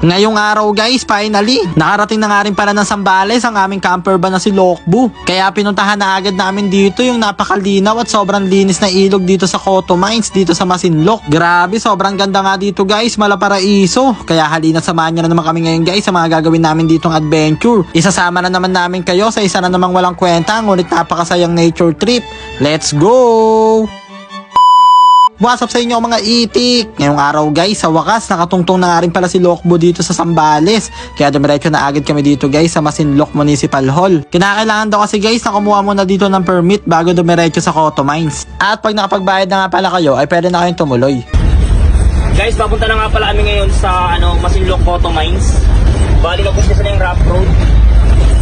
Ngayong araw guys, finally, nakarating na nga rin pala ng Sambales ang aming camper van na si Lokbu. Kaya pinuntahan na agad namin dito yung napakalinaw at sobrang linis na ilog dito sa Coto Mines, dito sa Masinloc. Grabe, sobrang ganda nga dito guys, malaparaiso. Kaya halina samahan nyo na naman kami ngayon guys sa mga gagawin namin ditong adventure. Isasama na naman namin kayo sa isa na namang walang kwenta, ngunit napakasayang nature trip. Let's go! What's up sa inyo mga itik? Ngayong araw guys, sa wakas nakatungtong na nga rin pala si Lokbo dito sa Sambales. Kaya dumiretso na agad kami dito guys sa Masinloc Municipal Hall. Kinakailangan daw kasi guys na kumuha muna dito ng permit bago dumiretso sa Coto Mines. At pag nakapagbayad na nga pala kayo ay pwede na kayong tumuloy. Guys, papunta na nga pala kami ngayon sa ano, Masinloc Photo Mines. Bali na sa na yung rough road.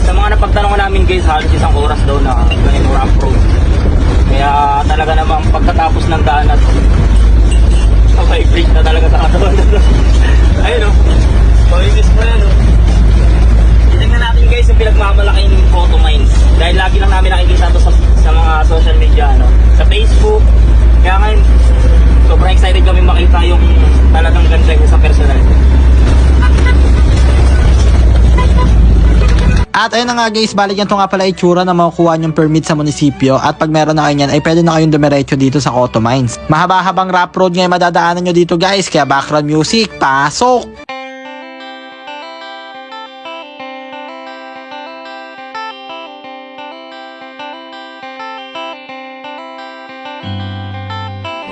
Sa mga napagtanong namin guys, halos isang oras daw na ganito rough road. Kaya talaga namang pagkatapos ng daan at vibrate na talaga sa katawan. Ayun o. Pawibis pa yan o. Tingnan natin guys yung pinagmamalaking photo mines. Dahil lagi lang namin nakikita to sa, sa mga social media, ano, sa Facebook. Kaya ngayon, sobrang excited kami makita yung talagang ganda niya sa personal. At ayun na nga guys, balik yan to nga pala itsura na makukuha yung permit sa munisipyo at pag meron na kayo yan ay pwede na kayong dumiretso dito sa Coto Mines. Mahaba-habang rap road ngayon madadaanan nyo dito guys, kaya background music, pasok!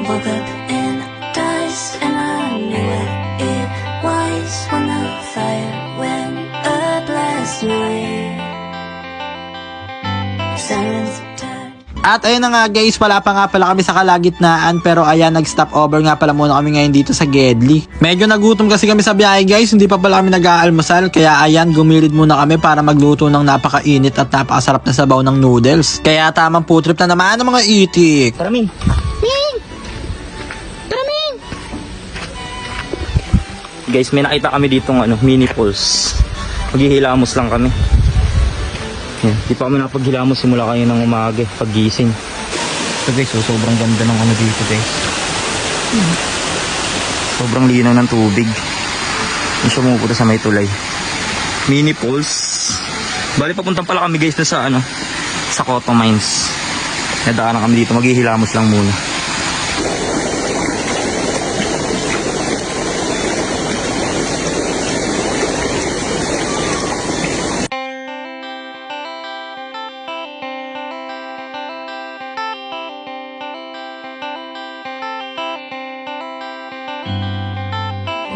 Woke up in dust and I knew it. It was when the At ayun na nga guys, wala pa nga pala kami sa kalagitnaan pero ayan nag-stop over nga pala muna kami ngayon dito sa Gedli. Medyo nagutom kasi kami sa biyahe guys, hindi pa pala kami nag-aalmusal kaya ayan gumilid muna kami para magluto ng napakainit at napakasarap na sabaw ng noodles. Kaya tamang food trip na naman ng mga itik. Tara, Min. Guys, may nakita kami dito ng ano, mini pools. Maghihilamos lang kami. Yan. Di pa kami napaghilamos simula kayo ng umaga, paggising. So guys, oh, sobrang ganda ng ano dito guys. Sobrang linaw ng tubig. Yung siya pumupunta sa may tulay. Mini pools. Bali papunta pala kami guys na sa ano, sa Coto Mines. Nadaanan kami dito, maghihilamos lang muna.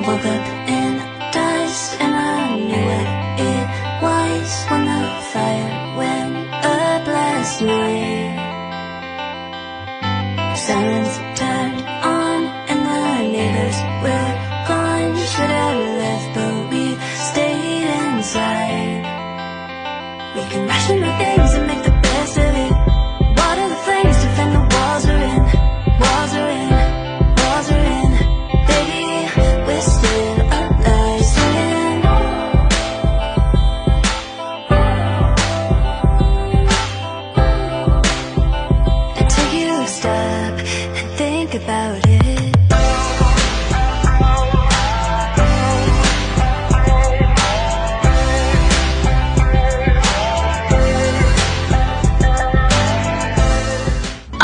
Woke up in dust and I knew it. It was when the fire went up last night. Silence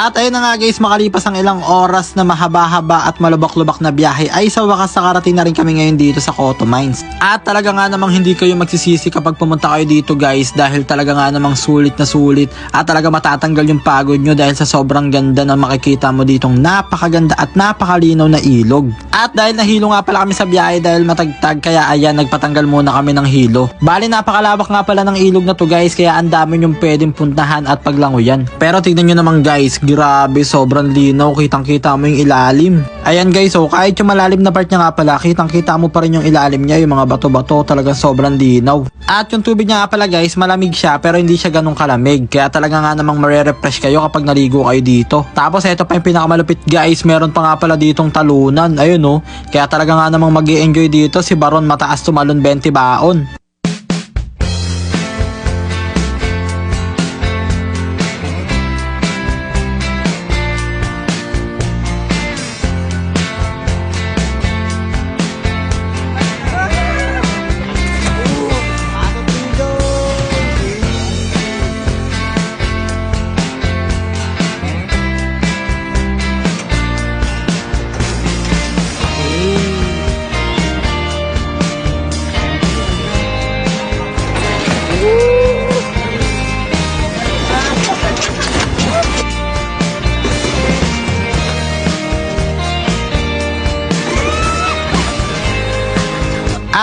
At ayun na nga guys, makalipas ang ilang oras na mahaba-haba at malubak-lubak na biyahe ay sa wakas nakarating na rin kami ngayon dito sa Coto Mines. At talaga nga namang hindi kayo magsisisi kapag pumunta kayo dito guys dahil talaga nga namang sulit na sulit at talaga matatanggal yung pagod nyo dahil sa sobrang ganda na makikita mo ditong napakaganda at napakalinaw na ilog. At dahil nahilo nga pala kami sa biyahe dahil matagtag kaya ayan nagpatanggal muna kami ng hilo. Bali napakalawak nga pala ng ilog na to guys kaya ang dami yung pwedeng puntahan at paglangoyan. Pero tignan nyo naman guys, grabe sobrang linaw, kitang kita mo yung ilalim. Ayan guys, so kahit yung malalim na part niya nga pala, kitang kita mo pa rin yung ilalim niya, yung mga bato-bato talagang sobrang linaw. At yung tubig niya nga pala guys, malamig siya pero hindi siya ganun kalamig. Kaya talaga nga namang marerefresh kayo kapag naligo kayo dito. Tapos ito pa yung pinakamalupit guys, meron pa nga pala ditong talunan. Ayun no. Kaya talaga nga namang mag enjoy dito si Baron mataas tumalon 20 baon.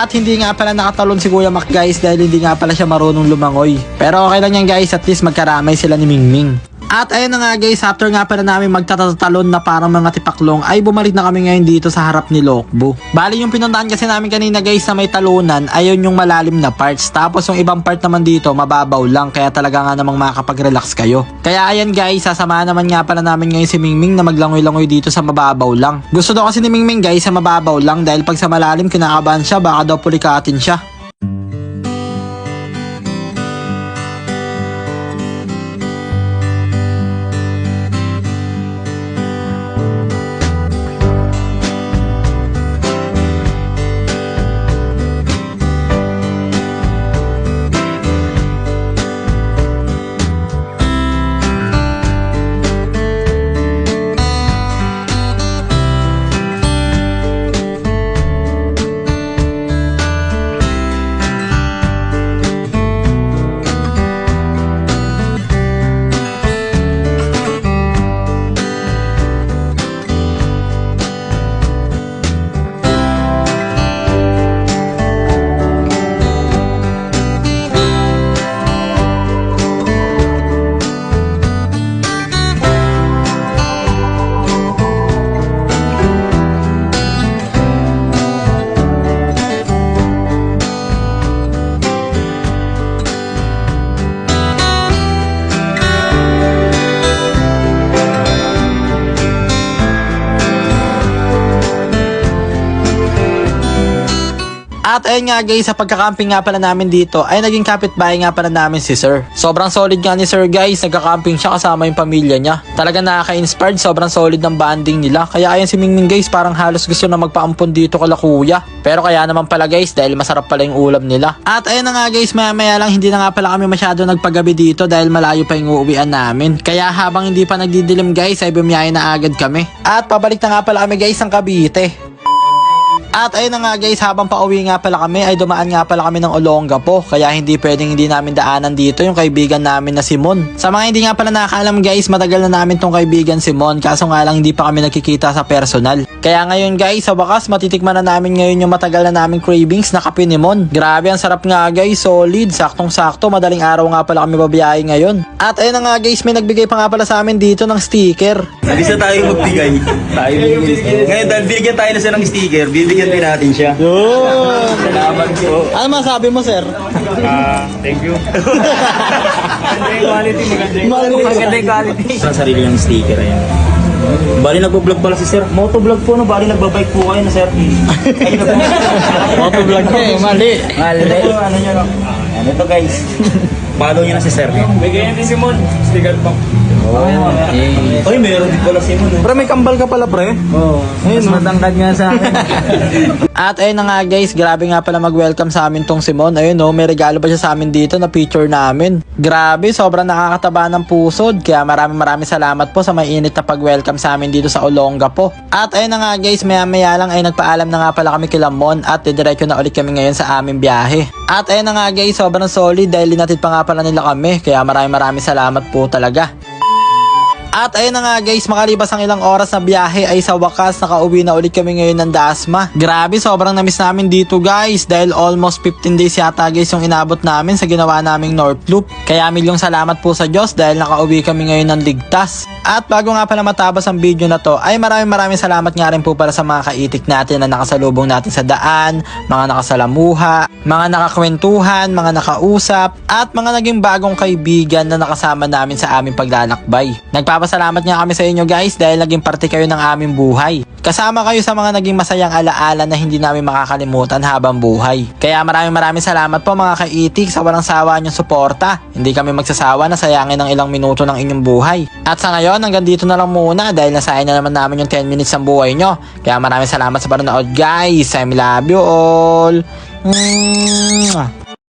At hindi nga pala nakatalon si Kuya Mac guys dahil hindi nga pala siya marunong lumangoy. Pero okay lang yan guys, at least magkaramay sila ni Mingming. At ayun na nga guys, after nga pala namin magtatatalon na parang mga tipaklong ay bumalik na kami ngayon dito sa harap ni Lokbo. Bali yung pinuntahan kasi namin kanina guys na may talunan, ayun yung malalim na parts. Tapos yung ibang part naman dito, mababaw lang kaya talaga nga namang makakapag-relax kayo. Kaya ayan guys, sasamahan naman nga pala namin ngayon si Mingming na maglangoy-langoy dito sa mababaw lang. Gusto daw kasi ni Mingming guys sa mababaw lang dahil pag sa malalim kinakabahan siya baka daw pulikatin siya. At ayun nga guys, sa pagkakamping nga pala namin dito, ay naging kapitbahay nga pala namin si Sir. Sobrang solid nga ni Sir guys, nagkakamping siya kasama yung pamilya niya. Talaga nakaka-inspired, sobrang solid ng banding nila. Kaya ayun si Mingming guys, parang halos gusto na magpaampon dito kala kuya. Pero kaya naman pala guys, dahil masarap pala yung ulam nila. At ayun nga guys, maya maya lang hindi na nga pala kami masyado nagpagabi dito dahil malayo pa yung uuwian namin. Kaya habang hindi pa nagdidilim guys, ay bumiyahe na agad kami. At pabalik na nga pala kami guys ng Cavite. At ayun na nga guys, habang pauwi nga pala kami ay dumaan nga pala kami ng Olonga po. Kaya hindi pwedeng hindi namin daanan dito yung kaibigan namin na si Mon. Sa mga hindi nga pala nakakaalam guys, matagal na namin tong kaibigan si Mon. Kaso nga lang hindi pa kami nakikita sa personal. Kaya ngayon guys, sa wakas matitikman na namin ngayon yung matagal na naming cravings na kape ni Mon. Grabe, ang sarap nga guys, solid, saktong sakto. Madaling araw nga pala kami babiyahe ngayon. At ayun na nga guys, may nagbigay pa nga pala sa amin dito ng sticker. Bisa tayo magbigay. Tayo bibigay. Ngayon, dahil binigyan tayo na siya ng sticker, bibigyan din natin siya. Yun! Salamat po. Ano masabi mo sir? Ah, thank you. Maganda yung quality, maganda yung Mali. Maganda yung quality. Sa sarili niyang sticker, ayan. Bali nagbo-vlog pala si Sir. Motovlog po no, bali nagbabike po kayo na Sir. Ayun na po. Motovlog ka eh, mali. Mali. Ano lang. Ano ito guys. Follow niyo na si Sir. Bigyan din si Mon. Sticker pa. Oh, okay. Ay, meron din pala si Mon. Pre, may kambal ka pala, pre. Oo. Ayun, matangkad nga sa akin. At ayun na nga guys, grabe nga pala mag-welcome sa amin tong Simon. Ayun no, may regalo pa siya sa amin dito na picture namin. Grabe, sobrang nakakataba ng pusod. Kaya maraming maraming salamat po sa may init na pag-welcome sa amin dito sa Olonga po. At ayun na nga guys, maya maya lang ay nagpaalam na nga pala kami kila Mon at didiretso na ulit kami ngayon sa aming biyahe. At ayun na nga guys, sobrang solid dahil linatid pa nga pala nila kami. Kaya maraming maraming salamat po talaga. At ayun na nga guys, makalipas ang ilang oras na biyahe ay sa wakas nakauwi na ulit kami ngayon ng Dasma. Grabe, sobrang namiss namin dito guys dahil almost 15 days yata guys yung inabot namin sa ginawa naming North Loop. Kaya milyong salamat po sa Diyos dahil nakauwi kami ngayon ng ligtas. At bago nga pala matapos ang video na to ay maraming maraming salamat nga rin po para sa mga kaitik natin na nakasalubong natin sa daan, mga nakasalamuha, mga nakakwentuhan, mga nakausap, at mga naging bagong kaibigan na nakasama namin sa aming paglalakbay. Nagpapasalamat nga kami sa inyo guys dahil naging parte kayo ng aming buhay. Kasama kayo sa mga naging masayang alaala na hindi namin makakalimutan habang buhay. Kaya maraming maraming salamat po mga kaitik sa walang sawa niyong suporta. Hindi kami magsasawa na sayangin ng ilang minuto ng inyong buhay. At sa ngayon, hanggang dito na lang muna dahil nasayang na naman namin yung 10 minutes ng buhay nyo. Kaya maraming salamat sa panonood guys. I love you all. Mwah.